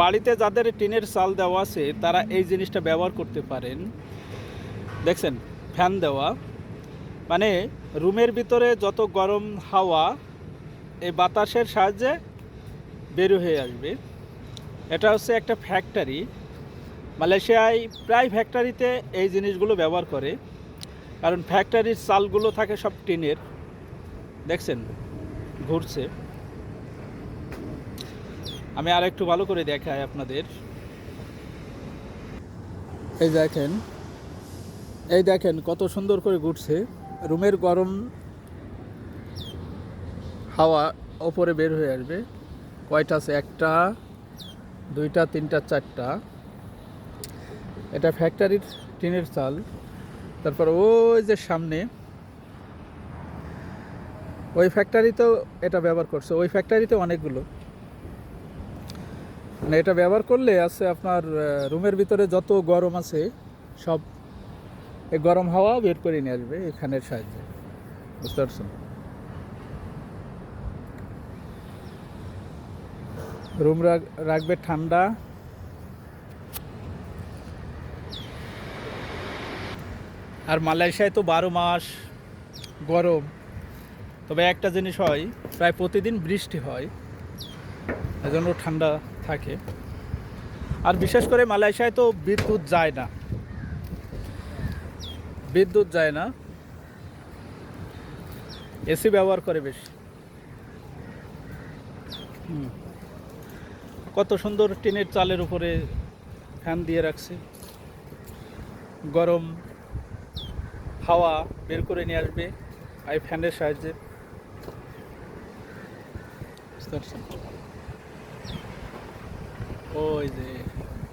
বাড়িতে যাদের টিনের চাল দেওয়া আছে, তারা এই জিনিসটা ব্যবহার করতে পারেন। দেখছেন, ফ্যান দেওয়া। মানে রুমের ভিতরে যত গরম হাওয়া, এই বাতাসের সাহায্যে বের হয়ে আসবে। এটা হচ্ছে একটা ফ্যাক্টরি। মালয়েশিয়ায় প্রায় ফ্যাক্টরিতে এই জিনিসগুলো ব্যবহার করে। কারণ ফ্যাক্টরির চালগুলো থাকে সব টিনের। দেখছেন, ঘুরছে। আমি আর একটু ভালো করে দেখাই আপনাদের। এই দেখেন এই দেখেন কত সুন্দর করে ঘুরছে। রুমের গরম হাওয়া ওপরে বের হয়ে আসবে। কয়টা আছে? একটা, দুইটা, তিনটা, চারটা। এটা ফ্যাক্টরির টিনের চাল। তারপর ওই যে সামনে, ওই ফ্যাক্টরিতেও এটা ব্যবহার করছে। ওই ফ্যাক্টরিতে অনেকগুলো। মানে এটা ব্যবহার করলে আছে আপনার রুমের ভিতরে যত গরম আছে, সব এই গরম হাওয়া বের করে নিয়ে আসবে এখানের সাহায্যে। বুঝতে পারছেন? রুম রাখবে ঠান্ডা। আর মালয়েশিয়ায় তো বারো মাস গরম। তবে একটা জিনিস হয়, প্রায় প্রতিদিন বৃষ্টি হয়, এজন্য ঠান্ডা। থাকে। আর বিশেষ করে মালয়েশিয়ায় তো বিদ্যুৎ যায় না। বিদ্যুৎ যায় না। এসি ব্যবহার করে বেশি। কত সুন্দর টিনের চালের উপরে ফ্যান দিয়ে রাখছে। গরম হাওয়া বের করে নিয়ে আসবে এই ফ্যানের সাহায্যে? ওই যে,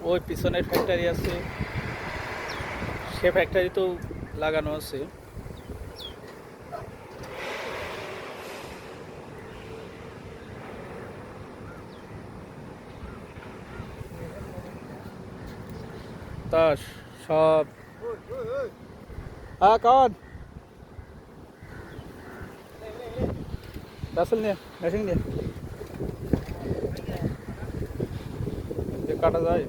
ওই পিছনের ফ্যাক্টরি আছে। সে ফ্যাক্টরি তো লাগানো আছে। তা সব হ্যাঁ কাwan রাসেল নিয়ে মেশিন নিয়ে। কাটা যায়।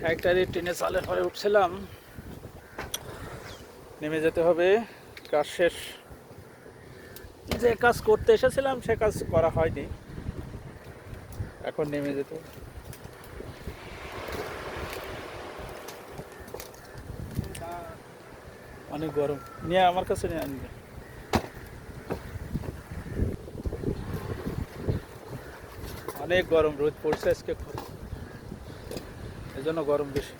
ফ্যাক্টরি টিনে চালের পরে উঠছিলাম। নেমে যেতে হবে, কাজ শেষ। যে কাজ করতে এসেছিলাম, সে কাজ করা হয়নি। এখন নেমে যেতে অনেক গরম। নিয়ে আমার কাছে নিয়ে আনবে। অনেক গরম রোদ পড়ছে আজকে। খুব এজন্য গরম বেশি।